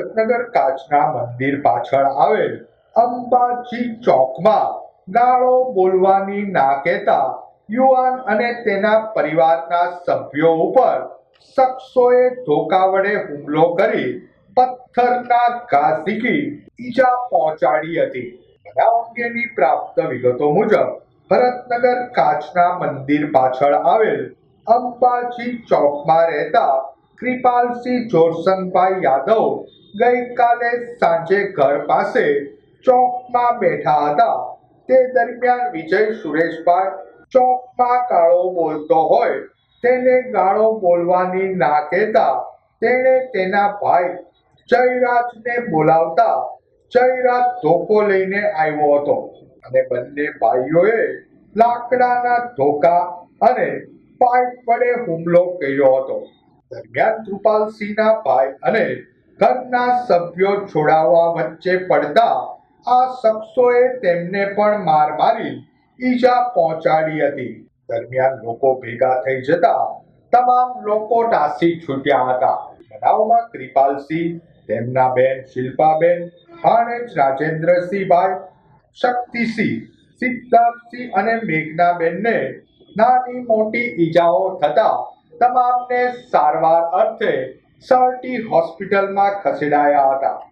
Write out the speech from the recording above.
ભરતનગર કાચના મંદિર પાછળ આવેલ અંબાજી ચોકમાં ગાળો બોલવાની ના કહેતા યુવાન અને તેના પરિવારના સભ્યો ઉપર શખ્સોએ ધોકા વડે હુમલો કરી પથ્થરના ઘા ઝીકી ઈજા પહોંચાડી હતી. બનાવ અંગેની પ્રાપ્ત વિગતો મુજબ ભરતનગર કાચના મંદિર પાછળ આવેલ અંબાજી ચોકમાં રહેતા કૃપાલસિંહ જોરસનભાઈ યાદવ ગઈકાલે સાંજે ઘર પાસે ચોકમાં બેઠા હતા. તે દરમિયાન વિજય સુરેશભાઈ ચોકમાં ગાળો બોલતો હોય, તેને ગાળો બોલવાની ના કહેતા તેણે તેના ભાઈ જયરાજને બોલાવતા જયરાજ ધોકો લઈને આવ્યો હતો. અને બંને ભાઈઓએ લાકડાના ધોકા અને પાઇપ વડે હુમલો કર્યો હતો. દરમિયાન કૃપાલસિંહના ભાઈ અને ઘરના સભ્યો છોડાવવા વચ્ચે પડતા આ શખ્સોએ તેમને પણ માર મારી ઈજા પહોંચાડી હતી. દરમિયાન લોકો ભેગા થઈ જતા તમામ લોકો નાસી છૂટ્યા હતા. બનાવમાં કૃપાલસિંહ, તેમના બેન શિલ્પાબેન, ભાણેજ રાજેન્દ્રસિંહભાઈ, શક્તિસિંહ, સિદ્ધાર્થસિંહ અને મેઘનાબેનને નાની મોટી ઈજાઓ થતા તમામને સારવાર અર્થે સરટી હોસ્પિટલમાં ખસેડાયા હતા.